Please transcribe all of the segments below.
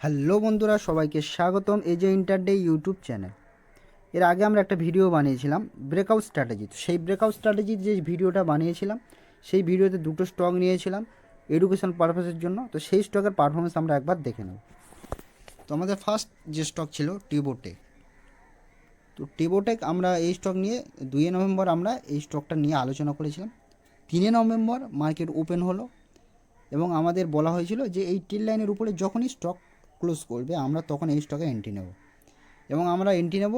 Hello বন্ধুরা, সবাইকে স্বাগতম এই যে ইন্টারডে ইউটিউব চ্যানেল এর আগে আমরা একটা ভিডিও বানিয়েছিলাম ব্রেকআউট স্ট্র্যাটেজি সেই ব্রেকআউট স্ট্র্যাটেজির যে ভিডিওটা বানিয়েছিলাম, সেই ভিডিওতে দুটো স্টক নিয়েছিলাম এডুকেশন পারপাসের জন্য। তো সেই স্টকের পারফরমেন্স আমরা একবার দেখে নেব। তো আমাদের ফার্স্ট যে স্টক ছিল টিবোটেক তো টিবোটেক আমরা এই স্টক নিয়ে দুই নভেম্বর আমরা এই স্টকটা নিয়ে আলোচনা করেছিলাম। তিনে নভেম্বর মার্কেট ওপেন হলো এবং আমাদের বলা হয়েছিল যে এই টিল লাইনের উপরে যখনই স্টক ক্লোজ করবে আমরা তখন এই স্টকে এন্ট্রি নেব। এবং আমরা এন্ট্রি নেব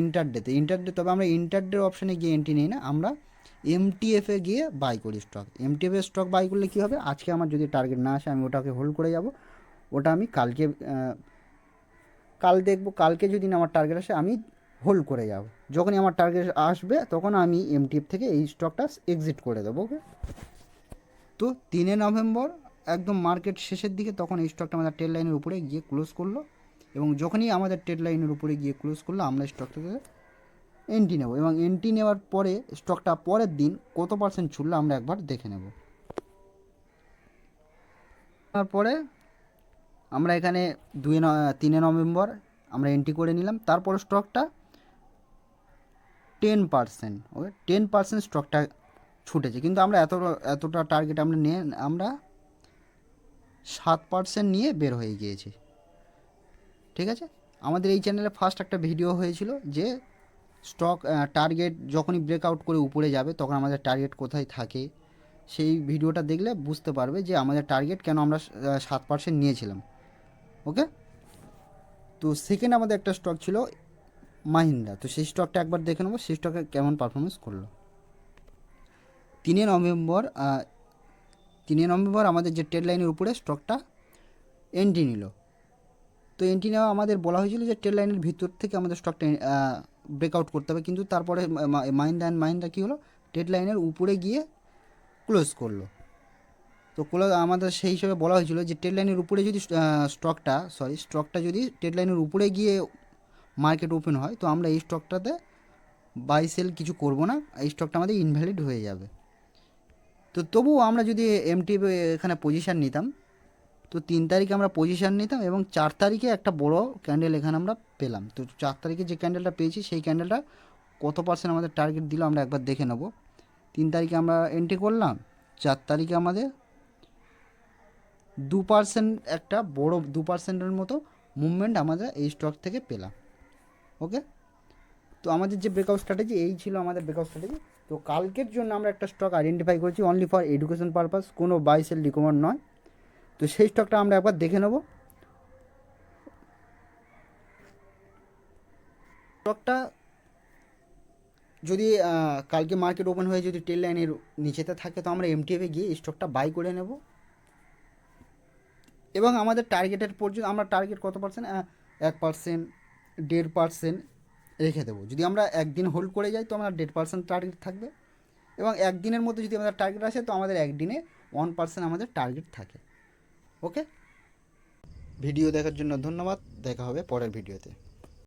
ইন্টারডেতে ইন্টারডে তবে আমরা ইন্টারডের অপশানে গিয়ে এন্ট্রি নিই না, আমরা এমটিএফে গিয়ে বাই করি স্টক এমটিএফে স্টক বাই করলে কী হবে? আজকে আমার যদি টার্গেট না আসে, আমি ওটাকে হোল্ড করে যাব। ওটা আমি কালকে কাল দেখব, কালকে যদি আমার টার্গেট আসে, আমি হোল্ড করে যাব যখনই আমার টার্গেট আসবে, তখন আমি এমটিএফ থেকে এই স্টকটা এক্সিট করে দেবো ওকে তো তিনে নভেম্বর, একদম মার্কেট শেষের দিকে, তখন এই স্টকটা আমাদের ট্রেড লাইনের উপরে গিয়ে ক্লোজ করল। এবং যখনই আমাদের ট্রেড লাইনের উপরে গিয়ে ক্লোজ করল, আমরা স্টকটাকে এন্ট্রি নেব। এবং এন্ট্রি নেওয়ার পরে স্টকটা পরের দিন কত পার্সেন্ট ছুটলো আমরা একবার দেখে নেব। তারপরে আমরা এখানে দুই তিনে নভেম্বর, আমরা এন্ট্রি করে নিলাম। তারপর স্টকটা ten percent okay ten percent স্টকটা ছুটেছে। কিন্তু আমরা এত, এতটা টার্গেট আমরা নিয়ে, আমরা সাত পার্সেন্ট নিয়ে বের হয়ে গিয়েছি। ঠিক আছে? আমাদের এই চ্যানেলে ফার্স্ট একটা ভিডিও হয়েছিল যে স্টক টার্গেট যখনই ব্রেকআউট করে উপরে যাবে, তখন আমাদের টার্গেট কোথায় থাকে? সেই ভিডিওটা দেখলে বুঝতে পারবে যে আমাদের টার্গেট কেন আমরা সাত পার্সেন্ট নিয়েছিলাম ওকে তো সেকেন্ড আমাদের একটা স্টক ছিল মাহিন্দ্রা। তো সেই স্টকটা একবার দেখে নেব, সেই স্টকে কেমন পারফরমেন্স করল। তিনে নভেম্বর তিনে নভেম্বর আমাদের যে ট্রেড লাইনের উপরে স্টকটা এন্ট্রি নিল। তো এন্ট্রি নেওয়া আমাদের বলা হয়েছিল যে ট্রেড লাইনের ভিতর থেকে আমাদের স্টকটা ব্রেকআউট করতে হবে। কিন্তু তারপরে মাইন্ডা অ্যান্ড মাইন্ডা কী হলো? ট্রেড লাইনের উপরে গিয়ে ক্লোজ করল। তো ক্লোজ আমাদের সেই হিসেবে বলা হয়েছিল যে ট্রেড লাইনের উপরে যদি স্টকটা সরি স্টকটা যদি ট্রেড লাইনের উপরে গিয়ে মার্কেট ওপেন হয়, তো আমরা এই স্টকটাতে বাই সেল কিছু করব না, এই স্টকটা আমাদের ইনভ্যালিড হয়ে যাবে। তো তবুও আমরা যদি এমটি এখানে পজিশান নিতাম, তো তিন তারিখে আমরা পজিশান নিতাম এবং চার তারিখে একটা বড় ক্যান্ডেল এখানে আমরা পেলাম। তো চার তারিখে যে ক্যান্ডেলটা পেয়েছি, সেই ক্যান্ডেলটা কত পার্সেন্ট আমাদের টার্গেট দিল আমরা একবার দেখে নেব। তিন তারিখে আমরা এন্ট্রি করলাম, চার তারিখে আমাদের দু পার্সেন্ট একটা বড়, দু পার্সেন্টের মতো মুভমেন্ট আমাদের এই স্টক থেকে পেলাম। ওকে তো আমাদের যে ব্রেকআউট স্ট্র্যাটেজি এই ছিল আমাদের ব্রেকআউট স্ট্র্যাটেজি তো কালকের জন্য আমরা একটা স্টক আইডেন্টিফাই করেছি অনলি ফর এডুকেশন পারপাস কোনো বাই সেল রিকমান্ড নয়। তো সেই স্টকটা আমরা একবার দেখে নেব। স্টকটা যদি কালকে মার্কেট ওপেন হয়ে যদি টেল লাইনের নিচেতে থাকে, তো আমরা এমটিএফে গিয়ে স্টকটা বাই করে নেব। এবং আমাদের টার্গেটের পর্যন্ত, আমরা টার্গেট কত পার্সেন্ট এক পার্সেন্ট দেড় পার্সেন্ট রেখে দেবো। যদি আমরা একদিন হোল্ড করে যাই, তো আমরা দেড় পার্সেন্ট টার্গেট থাকবে। এবং একদিনের মধ্যে যদি আমাদের টার্গেট আসে, তো আমাদের একদিনে ওয়ান পার্সেন্ট আমাদের টার্গেট থাকে। ওকে ভিডিও দেখার জন্য ধন্যবাদ। দেখা হবে পরের ভিডিওতে।